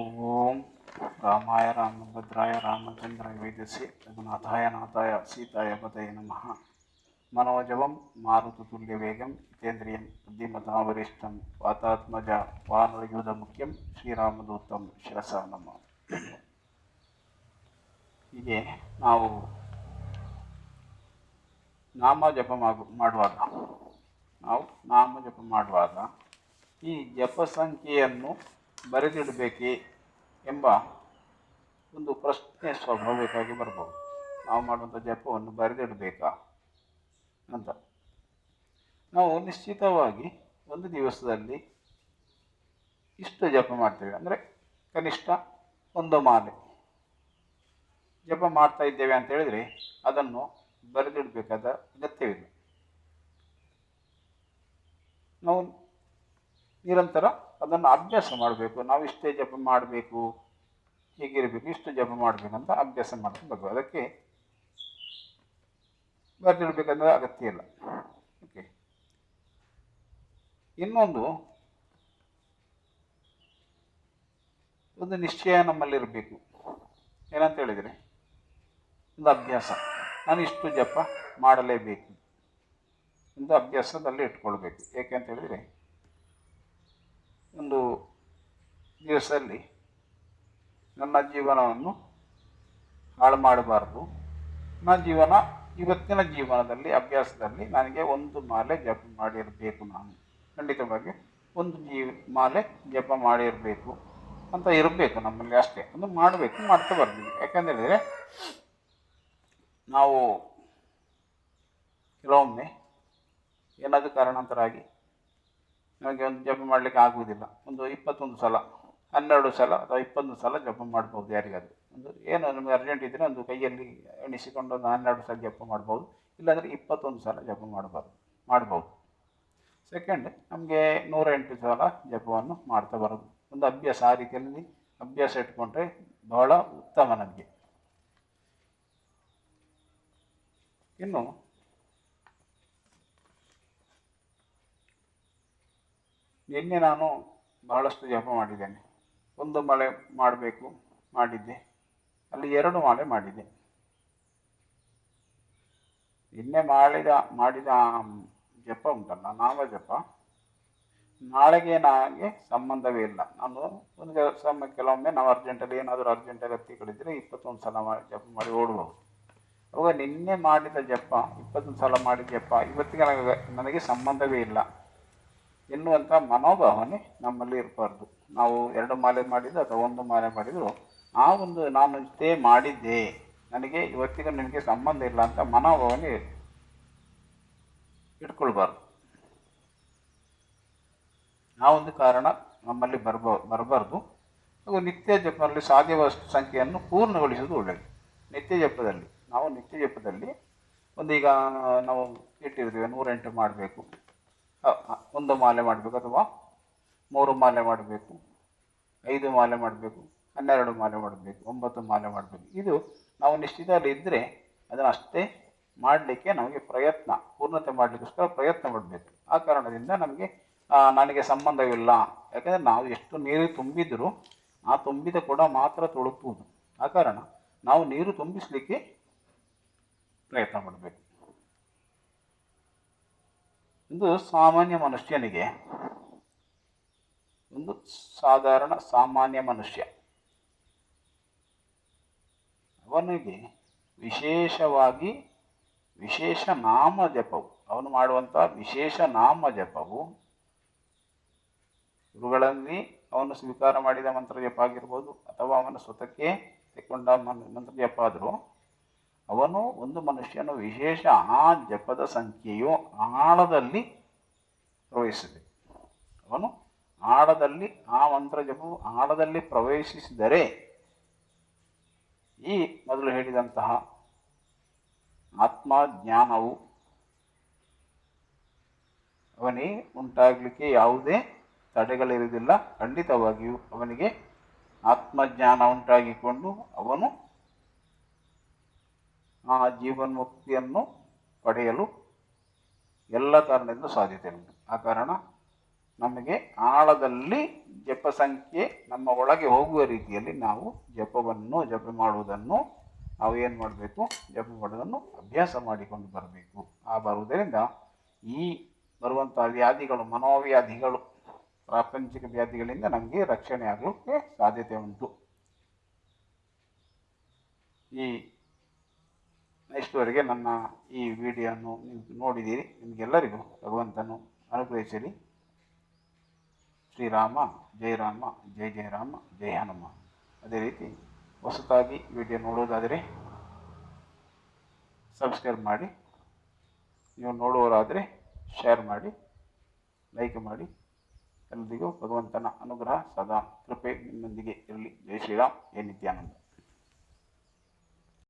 ಓಂ ರಾಮಾಯ ರಾಮಭದ್ರಾಯ ರಾಮಚಂದ್ರಾಯ ವೇದಸಿ ರಘುನಾಥಾಯ ನಾಥಾಯ ಸೀತಾಯ ಪತಯ ನಮಃ. ಮನೋಜವಂ ಮಾರುತತುಲ್ಯ ವೇಗಂ ಜಿತೇಂದ್ರಿಯಂ ಬುದ್ಧಿಮತಾವರಿಷ್ಠಂ ವಾತಾತ್ಮಜ ವಾನರಯೂಧ ಮುಖ್ಯಂ ಶ್ರೀರಾಮದೂತಂ ಶಿರಸ ನಮ. ಹೀಗೆ ನಾವು ನಾಮ ಜಪ ಮಾಡುವಾಗ, ನಾವು ನಾಮ ಜಪ ಮಾಡುವಾಗ ಈ ಜಪ ಸಂಖ್ಯೆಯನ್ನು ಬರೆದಿಡಬೇಕೇ ಎಂಬ ಒಂದು ಪ್ರಶ್ನೆ ಸ್ವಾಭಾವಿಕವಾಗಿ ಬರ್ಬೋದು ನಾವು ಮಾಡುವಂಥ ಜಪವನ್ನು ಬರೆದಿಡಬೇಕಾ? ಅಂತ. ನಾವು ನಿಶ್ಚಿತವಾಗಿ ಒಂದು ದಿವಸದಲ್ಲಿ ಇಷ್ಟು ಜಪ ಮಾಡ್ತೇವೆ. ಅಂದರೆ ಕನಿಷ್ಠ ಒಂದು ಮಾಲೆ. ಜಪ ಮಾಡ್ತಾ ಇದ್ದೇವೆ ಅಂತ ಹೇಳಿದರೆ ಅದನ್ನು ಬರೆದಿಡಬೇಕಾದ ಅಗತ್ಯವಿಲ್ಲ. ನಾವು ನಿರಂತರ ಅದನ್ನು ಅಭ್ಯಾಸ ಮಾಡಬೇಕು. ನಾವು ಇಷ್ಟೇ ಜಪ ಮಾಡಬೇಕು. ಹೀಗಿರಬೇಕು. ಇಷ್ಟು ಜಪ ಮಾಡಬೇಕಂತ ಅಭ್ಯಾಸ ಮಾಡ್ಕೊಬೇಕು ಅದಕ್ಕೆ ಬರ್ತಿರ್ಬೇಕಂದ್ರೆ ಅಗತ್ಯ ಇಲ್ಲ. ಓಕೆ ಇನ್ನೊಂದು, ಒಂದು ನಿಶ್ಚಯ ನಮ್ಮಲ್ಲಿರಬೇಕು. ಏನಂತ ಹೇಳಿದರೆ, ಒಂದು ಅಭ್ಯಾಸ. ನಾನು ಇಷ್ಟು ಜಪ ಮಾಡಲೇಬೇಕು. ಒಂದು ಅಭ್ಯಾಸದಲ್ಲಿ ಇಟ್ಕೊಳ್ಬೇಕು. ಏಕೆ ಅಂತ ಹೇಳಿದರೆ ಒಂದು ದಿವಸದಲ್ಲಿ ನನ್ನ ಜೀವನವನ್ನು ಹಾಳು ಮಾಡಬಾರ್ದು. ನನ್ನ ಜೀವನ ಇವತ್ತಿನ ಜೀವನದಲ್ಲಿ, ಅಭ್ಯಾಸದಲ್ಲಿ ನನಗೆ ಒಂದು ಮಾಲೆ ಜಪ ಮಾಡಿರಬೇಕು ನಾನು. ಖಂಡಿತವಾಗಿ ಒಂದು ಜೀವ ಮಾಲೆ ಜಪ ಮಾಡಿರಬೇಕು ಅಂತ ಇರಬೇಕು ನಮ್ಮಲ್ಲಿ ಅಷ್ಟೇ. ಒಂದು ಮಾಡಬೇಕು, ಮಾಡ್ತಾ ಬರ್ತೀವಿ. ಯಾಕಂತೇಳಿದರೆ ನಾವು ಕೆಲವೊಮ್ಮೆ ಏನಾದರೂ ಕಾರಣಾಂತರ ಆಗಿ ನಮಗೆ ಒಂದು ಜಪ ಮಾಡಲಿಕ್ಕೆ ಆಗುವುದಿಲ್ಲ. ಒಂದು ಇಪ್ಪತ್ತೊಂದು ಸಲ, ಹನ್ನೆರಡು ಸಲ ಅಥವಾ ಇಪ್ಪತ್ತೊಂದು ಸಲ ಜಪ ಮಾಡ್ಬೋದು ಯಾರಿಗಾದರೂ. ಒಂದು ಏನು ನಮಗೆ ಅರ್ಜೆಂಟ್ ಇದ್ದರೆ ಒಂದು ಕೈಯಲ್ಲಿ ಎಣಿಸಿಕೊಂಡು ಒಂದು ಹನ್ನೆರಡು ಸಲ ಜಪ ಮಾಡ್ಬೋದು. ಇಲ್ಲಾಂದರೆ ಇಪ್ಪತ್ತೊಂದು ಸಲ ಜಪ ಮಾಡಬಾರ್ದು, ಮಾಡ್ಬೋದು. ಸೆಕೆಂಡ್ ನಮಗೆ ನೂರ ಎಂಟು ಸಲ ಜಪವನ್ನು ಮಾಡ್ತಾ ಬರೋದು. ಒಂದು ಅಭ್ಯಾಸ ಆ ರೀತಿಯಲ್ಲಿ ಅಭ್ಯಾಸ ಇಟ್ಕೊಂಡ್ರೆ ಬಹಳ ಉತ್ತಮ ನಮಗೆ. ಇನ್ನು ನಿನ್ನೆ ನಾನು ಬಹಳಷ್ಟು ಜಪ ಮಾಡಿದ್ದೇನೆ. ಒಂದು ಮಳೆ ಮಾಡಬೇಕು ಮಾಡಿದ್ದೆ. ಅಲ್ಲಿ ಎರಡು ಮಾಲೆ ಮಾಡಿದ್ದೆ. ನಿನ್ನೆ ಮಾಡಿದ ಮಾಡಿದ ಜಪ ಉಂಟಲ್ಲ, ನಾಮ ಜಪ. ನಾಳೆಗೆ ನನಗೆ ಸಂಬಂಧವೇ ಇಲ್ಲ. ನಾನು ಒಂದು ಕೆಲಸ ಕೆಲವೊಮ್ಮೆ ನಾವು ಅರ್ಜೆಂಟಲ್ಲಿ ಏನಾದರೂ ಅರ್ಜೆಂಟ್ ಅಗತ್ಯಗಳಿದ್ದರೆ ಇಪ್ಪತ್ತೊಂದು ಸಲ ಮಾಡಿ ಜಪ ಮಾಡಿ ಓಡಬಹುದು. ಅವಾಗ ನಿನ್ನೆ ಮಾಡಿದ ಜಪ, ಇಪ್ಪತ್ತೊಂದು ಸಲ ಮಾಡಿದ ಜಪ, ಇವತ್ತಿಗೆ ನನಗೆ ನನಗೆ ಸಂಬಂಧವೇ ಇಲ್ಲ. ಎನ್ನುವಂಥ ಮನೋಭಾವನೆ ನಮ್ಮಲ್ಲಿ ಇರಬಾರ್ದು. ನಾವು ಎರಡು ಮಾಲೆ ಮಾಡಿದ್ದು ಅಥವಾ ಒಂದು ಮಾಲೆ ಮಾಡಿದರೂ, ಆ ಒಂದು ನಾನು ಇಷ್ಟೇ ಮಾಡಿದ್ದೆ. ನನಗೆ ಇವತ್ತಿಗೂ ನಿಮಗೆ ಸಂಬಂಧ ಇಲ್ಲ ಅಂತ ಮನೋಭಾವನೆ ಇಟ್ಕೊಳ್ಬಾರ್ದು. ಆ ಒಂದು ಕಾರಣ ನಮ್ಮಲ್ಲಿ ಬರ್ಬ, ಬರಬಾರ್ದು. ಹಾಗೂ ನಿತ್ಯ ಜಪದಲ್ಲಿ ಸಾಧ್ಯವಷ್ಟು ಸಂಖ್ಯೆಯನ್ನು ಪೂರ್ಣಗೊಳಿಸುವುದು ಒಳ್ಳೆಯದು. ನಿತ್ಯ ಜಪದಲ್ಲಿ, ನಾವು ನಿತ್ಯ ಜಪದಲ್ಲಿ ಒಂದೀಗ ನಾವು ಇಟ್ಟಿರ್ತೀವಿ ನೂರೆಂಟು ಮಾಡಬೇಕು. ಒಂದು ಮಾಲೆ ಮಾಡಬೇಕು ಅಥವಾ ಮೂರು ಮಾಲೆ ಮಾಡಬೇಕು, ಐದು ಮಾಲೆ ಮಾಡಬೇಕು, ಹನ್ನೆರಡು ಮಾಲೆ ಮಾಡಬೇಕು, ಒಂಬತ್ತು ಮಾಲೆ ಮಾಡಬೇಕು. ಇದು ನಾವು ನಿಶ್ಚಿತದಲ್ಲಿ ಇದ್ದರೆ ಅದನ್ನು ಅಷ್ಟೇ ಮಾಡಲಿಕ್ಕೆ ನಮಗೆ ಪ್ರಯತ್ನ, ಪೂರ್ಣತೆ ಮಾಡಲಿಕ್ಕೋಸ್ಕರ ಪ್ರಯತ್ನ ಮಾಡಬೇಕು ಆ ಕಾರಣದಿಂದ ನಮಗೆ ನನಗೆ ಸಂಬಂಧವಿಲ್ಲ. ಯಾಕಂದರೆ ನಾವು ಎಷ್ಟು ನೀರು ತುಂಬಿದರೂ ಆ ತುಂಬಿದ ಕೂಡ ಮಾತ್ರ ತುಳುಕುವುದು ಆ ಕಾರಣ ನಾವು ನೀರು ತುಂಬಿಸಲಿಕ್ಕೆ ಪ್ರಯತ್ನ ಮಾಡಬೇಕು ಒಂದು ಸಾಮಾನ್ಯ ಮನುಷ್ಯನಿಗೆ. ಒಂದು ಸಾಧಾರಣ ಸಾಮಾನ್ಯ ಮನುಷ್ಯ. ಅವನಿಗೆ ವಿಶೇಷವಾಗಿ ವಿಶೇಷ ನಾಮ ಜಪವು ಅವನು ಮಾಡುವಂಥ ವಿಶೇಷ ನಾಮ ಜಪವು ಗುರುಗಳಲ್ಲಿ ಅವನು ಸ್ವೀಕಾರ ಮಾಡಿದ ಮಂತ್ರ ಜಪ ಆಗಿರ್ಬೋದು, ಅಥವಾ ಅವನ ಸ್ವತಕ್ಕೆ ತೆಕ್ಕೊಂಡ ಮಂತ್ರ ಜಪ ಆದರೂ ಅವನು ಒಂದು ಮನುಷ್ಯನು ವಿಶೇಷ ಆ ಜಪದ ಸಂಖ್ಯೆಯು ಆಳದಲ್ಲಿ ಪ್ರವೇಶಿಸಿದೆ. ಅವನು ಆಳದಲ್ಲಿ ಆ ಮಂತ್ರ ಜಪವು ಆಳದಲ್ಲಿ ಪ್ರವೇಶಿಸಿದರೆ ಈ ಮೊದಲು ಹೇಳಿದಂತಹ ಆತ್ಮಜ್ಞಾನವು ಅವನಿಗೆ ಉಂಟಾಗಲಿಕ್ಕೆ ಯಾವುದೇ ತಡೆಗಳಿರುವುದಿಲ್ಲ. ಖಂಡಿತವಾಗಿಯೂ ಅವನಿಗೆ ಆತ್ಮಜ್ಞಾನ ಉಂಟಾಗಿಕೊಂಡು ಅವನು ಆ ಜೀವನ್ಮುಕ್ತಿಯನ್ನು ಪಡೆಯಲು ಎಲ್ಲ ಕಾರಣದಿಂದ ಸಾಧ್ಯತೆ ಉಂಟು. ಆ ಕಾರಣ ನಮಗೆ ಆಳದಲ್ಲಿ ಜಪ ಸಂಖ್ಯೆ ನಮ್ಮ ಒಳಗೆ ಹೋಗುವ ರೀತಿಯಲ್ಲಿ ನಾವು ಜಪವನ್ನು, ಜಪ ಮಾಡುವುದನ್ನು ನಾವು ಏನು ಮಾಡಬೇಕು? ಜಪ ಮಾಡುವುದನ್ನು ಅಭ್ಯಾಸ ಮಾಡಿಕೊಂಡು ಬರಬೇಕು. ಆ ಬರುವುದರಿಂದ ಈ ಬರುವಂಥ ವ್ಯಾಧಿಗಳು, ಮನೋವ್ಯಾಧಿಗಳು, ಪ್ರಾಪಂಚಿಕ ವ್ಯಾಧಿಗಳಿಂದ ನಮಗೆ ರಕ್ಷಣೆ ಆಗಲಿಕ್ಕೆ ಸಾಧ್ಯತೆ ಉಂಟು. ಈ ಇಷ್ಟುವರೆಗೆ ನನ್ನ ಈ ವಿಡಿಯೋವನ್ನು ನೀವು ನೋಡಿದ್ದೀರಿ. ನಿಮಗೆಲ್ಲರಿಗೂ ಭಗವಂತನು ಅನುಗ್ರಹಿಸಲಿ ಶ್ರೀರಾಮ ಜಯ ರಾಮ ಜಯ ಜಯ ರಾಮ ಜಯ ಹನುಮ. ಅದೇ ರೀತಿ ಹೊಸತಾಗಿ ವಿಡಿಯೋ ನೋಡೋದಾದರೆ ಸಬ್ಸ್ಕ್ರೈಬ್ ಮಾಡಿ, ನೀವು ನೋಡುವವರಾದರೆ ಶೇರ್ ಮಾಡಿ, ಲೈಕ್ ಮಾಡಿ. ಎಲ್ಲರಿಗೂ ಭಗವಂತನ ಅನುಗ್ರಹ ಸದಾ ಕೃಪೆ ನಿಮ್ಮೊಂದಿಗೆ ಇರಲಿ. ಜೈ ಶ್ರೀರಾಮ್ ಏ ನಿತ್ಯಾನಂದ.